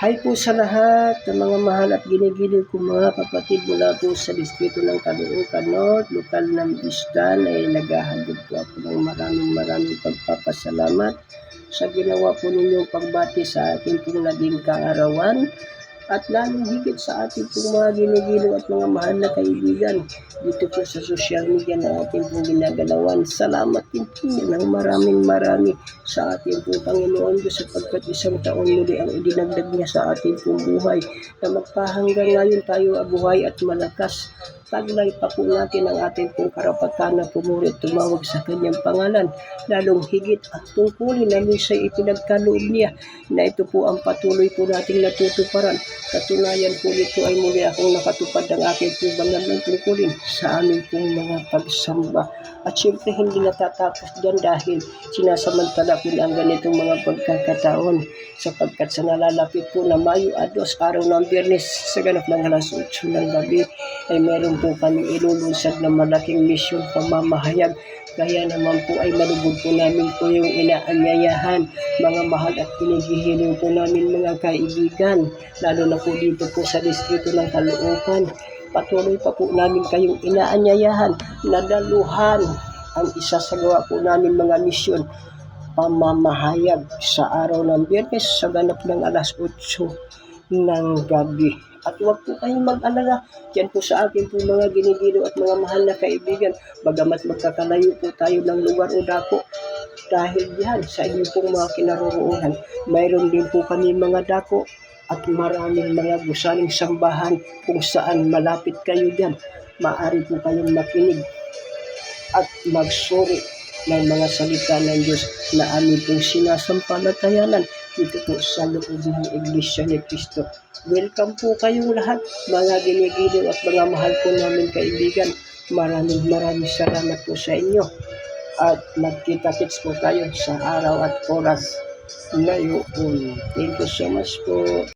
Hi po sa lahat ng mga mahal at ginigiliw ko mga kapatid mula po sa distrito ng Caloocan North, lokal ng Bisdan ay naghahandog po ako ng maraming maraming pagpapasalamat sa ginawa po ninyong pagbati sa akin pong naging kaarawan at lalong higit sa ating pong mga ginigiliw at mga mahal na kaibigan dito po sa social media na ating pong ginagalawan. Salamat din po ng maraming marami sa ating pong Panginoon Diyos sapagkat isang taon muli ang idinagdag niya sa ating pong buhay na magpahanggang ngayon tayo abuhay at malakas. Taglay pa po natin ang ating pong karapatan na pumuri tumawag sa kanyang pangalan. Lalong higit at tungkulin na minsan ipinagkaloob niya na ito po ang patuloy po nating natutuparan. Katunayan po nito ay muli akong nakatupad ng aking pong banal ng tungkulin sa aming pong mga pagsamba. At syempre hindi natatapos dyan dahil sinasamantala na ang ganitong mga pagkakataon sapagkat sa nalalapit po na Mayo Ados, araw ng biyernes sa ganap ng alas 8 ng gabi ay meron po kami ilulunsad na malaking misyon pamamahayag. Kaya naman po ay malubog po namin po yung inaanyayahan, mga mahal at pinighihiling po namin mga kaibigan, lalo na po dito po sa distrito ng Caloocan. Patuloy pa po namin kayong inaanyayahan na daluhan ang isa sa gawa po namin mga misyon pamamahayag sa araw ng biyernes sa ganap ng alas 8 ng gabi. At huwag po kayong mag-alala dyan po sa akin po mga ginigilo at mga mahal na kaibigan. Bagamat magkakalayo po tayo ng lugar o dako, dahil diyan sa inyo pong mga kinaroroonan, mayroon din po kami mga dako at maraming mga gusaling sambahan kung saan malapit kayo dyan. Maari po kayong makinig at magsuri ng mga salita ng Diyos na amin pong sinasampalatayanan dito po sa loob ng Iglesia ni Cristo. Welcome po kayong lahat, mga ginigiliw at mga mahal po namin kaibigan. Maraming maraming salamat po sa inyo. At magkita-kits po tayo sa araw at oras ngayon. Thank you so much po.